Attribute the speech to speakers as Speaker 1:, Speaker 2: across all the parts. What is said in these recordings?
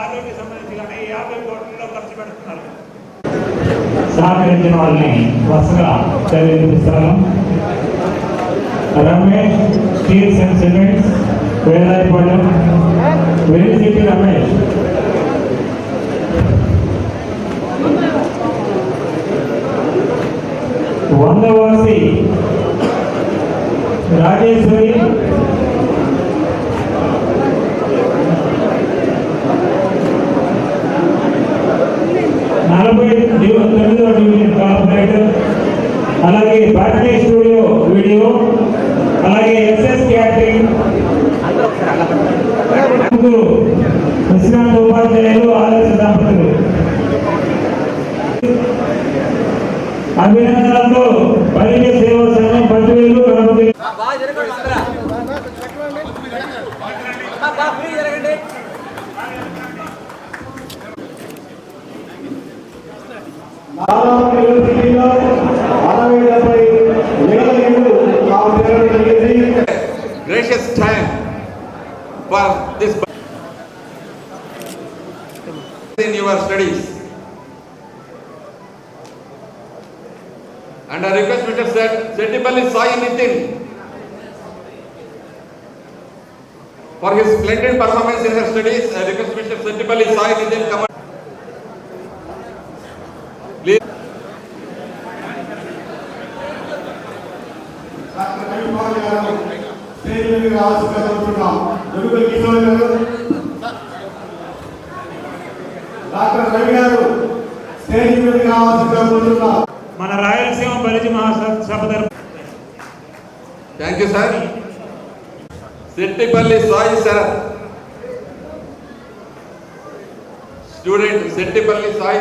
Speaker 1: ఆరోగ్య సంబంధించి కానీ యాభై కోట్లలో ఖర్చు పెడుతున్నారు.
Speaker 2: సహకరించిన వాళ్ళని వరుసగా చదివిపిస్తాను Ramesh steels and cements Vedayapalli very city Ramesh. అలాగే ఎస్ఎస్ క్యాటరింగ్. విశ్రాంత ఉపాధ్యాయులు ఆదర్శ దంపతులు అభినందనలతో పరిచయ సేవా సంఘం పదివేలు గణపతి
Speaker 3: అరవై డెబ్బై వేల
Speaker 4: gracious time for this in your studies. And I request Mr. Setipalli Sai Nitin for his splendid performance in her studies. I request Mr. Setipalli Sai Nitin come. Please.
Speaker 3: Kishore గారు డాక్టర్ రవి గారు స్టేజ్
Speaker 1: మన రాయలసీమ బలిజ మహాసభ తరఫున
Speaker 4: Thank you, sir. Settipalli Sai Sarath. Student Settipalli Sai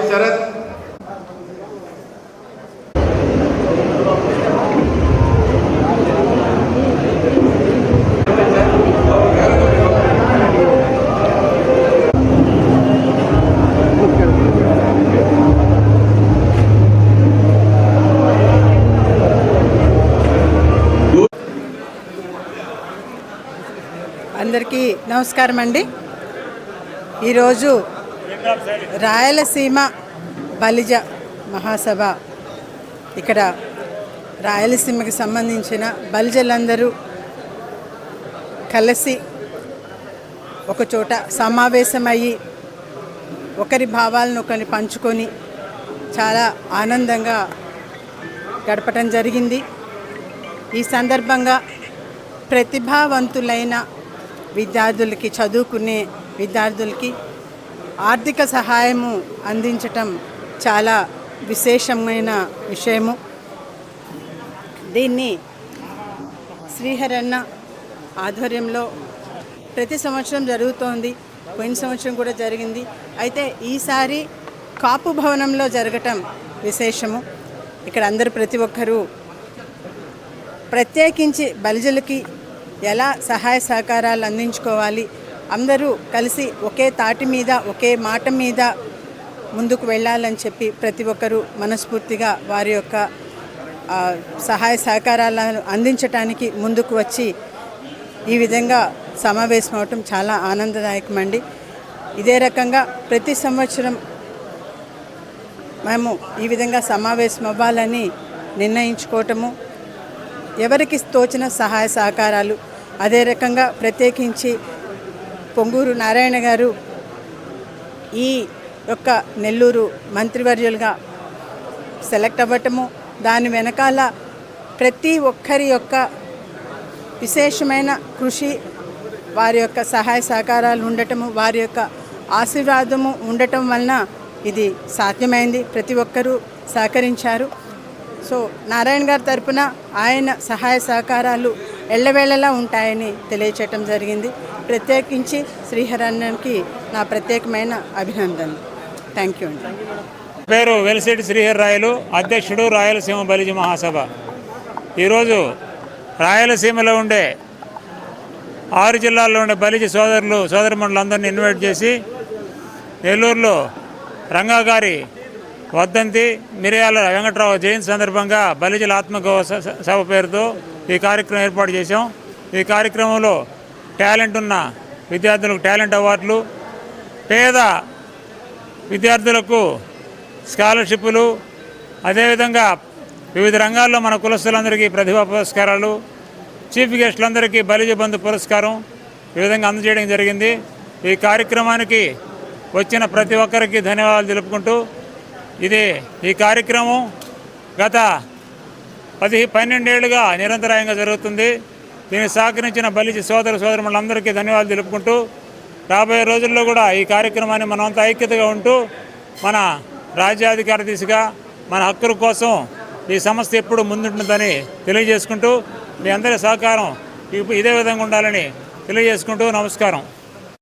Speaker 5: నమస్కారం అండి ఈరోజు రాయలసీమ బలిజ మహాసభ. ఇక్కడ రాయలసీమకి సంబంధించిన బలిజలందరూ కలిసి ఒకచోట సమావేశమయ్యి ఒకరి భావాలను ఒకరిని పంచుకొని చాలా ఆనందంగా గడపటం జరిగింది. ఈ సందర్భంగా ప్రతిభావంతులైన విద్యార్థులకి చదువుకునే విద్యార్థులకి ఆర్థిక సహాయము అందించటం చాలా విశేషమైన విషయము. దీన్ని శ్రీహరన్న ఆధ్వర్యంలో ప్రతి సంవత్సరం జరుగుతోంది. పోయిన సంవత్సరం కూడా జరిగింది. అయితే ఈసారి కాపు భవనంలో జరగటం విశేషము. ఇక్కడ అందరు ప్రతి ఒక్కరూ ప్రత్యేకించి బలిజలకి ఎలా సహాయ సహకారాలు అందించుకోవాలి? అందరూ కలిసి ఒకే తాటి మీద ఒకే మాట మీద ముందుకు వెళ్ళాలని చెప్పి ప్రతి ఒక్కరూ మనస్ఫూర్తిగా వారి యొక్క సహాయ సహకారాలను అందించటానికి ముందుకు వచ్చి ఈ విధంగా సమావేశం అవటం చాలా ఆనందదాయకమండి. ఇదే రకంగా ప్రతి సంవత్సరం మేము ఈ విధంగా సమావేశం అవ్వాలని నిర్ణయించుకోవటము ఎవరికి తోచిన సహాయ సహకారాలు అదే రకంగా ప్రత్యేకించి పొంగూరు నారాయణ గారు ఈ యొక్క నెల్లూరు మంత్రివర్యులుగా సెలెక్ట్ అవ్వటము దాని వెనకాల ప్రతి ఒక్కరి యొక్క విశేషమైన కృషి వారి యొక్క సహాయ సహకారాలు ఉండటము వారి యొక్క ఆశీర్వాదము ఉండటం వలన ఇది సాధ్యమైంది. ప్రతి ఒక్కరూ సహకరించారు. సో నారాయణ గారి తరపున ఆయన సహాయ సహకారాలు ఎల్లవేళలా ఉంటాయని తెలియచేయటం జరిగింది. ప్రత్యేకించి శ్రీహరణకి నా ప్రత్యేకమైన అభినందనలు. థ్యాంక్ యూ అండి.
Speaker 1: పేరు వెలిసిటి శ్రీహర్ రాయలు అధ్యక్షుడు రాయలసీమ బలిజ మహాసభ. ఈరోజు రాయలసీమలో ఉండే ఆరు జిల్లాల్లో ఉండే బలిజ సోదరులు సోదరిమణులందరినీ ఇన్వైట్ చేసి నెల్లూరులో రంగా గారి వద్దంతి మిరియాల వెంకట్రావు జయంతి సందర్భంగా బలిజల ఆత్మగౌరవ సభ పేరుతో ఈ కార్యక్రమం ఏర్పాటు చేశాం. ఈ కార్యక్రమంలో టాలెంట్ ఉన్న విద్యార్థులకు టాలెంట్ అవార్డులు పేద విద్యార్థులకు స్కాలర్షిప్లు అదేవిధంగా వివిధ రంగాల్లో మన కులస్తులందరికీ ప్రతిభా పురస్కారాలు చీఫ్ గెస్టులందరికీ బలిజ బంధు పురస్కారం ఈ విధంగా అందజేయడం జరిగింది. ఈ కార్యక్రమానికి వచ్చిన ప్రతి ఒక్కరికి ధన్యవాదాలు తెలుపుకుంటూ ఇది ఈ కార్యక్రమం గత పది పన్నెండేళ్ళుగా నిరంతరాయంగా జరుగుతుంది. దీనికి సహకరించిన బలిజ సోదర సోదరులందరికీ ధన్యవాదాలు తెలుపుకుంటూ రాబోయే రోజుల్లో కూడా ఈ కార్యక్రమాన్ని మనమంతా ఐక్యతగా ఉంటూ మన రాజ్యాధికార దిశగా మన హక్కుల కోసం ఈ సంస్థ ఎప్పుడు ముందుంటుందని తెలియజేసుకుంటూ మీ అందరి సహకారం ఇదే విధంగా ఉండాలని తెలియజేసుకుంటూ నమస్కారం.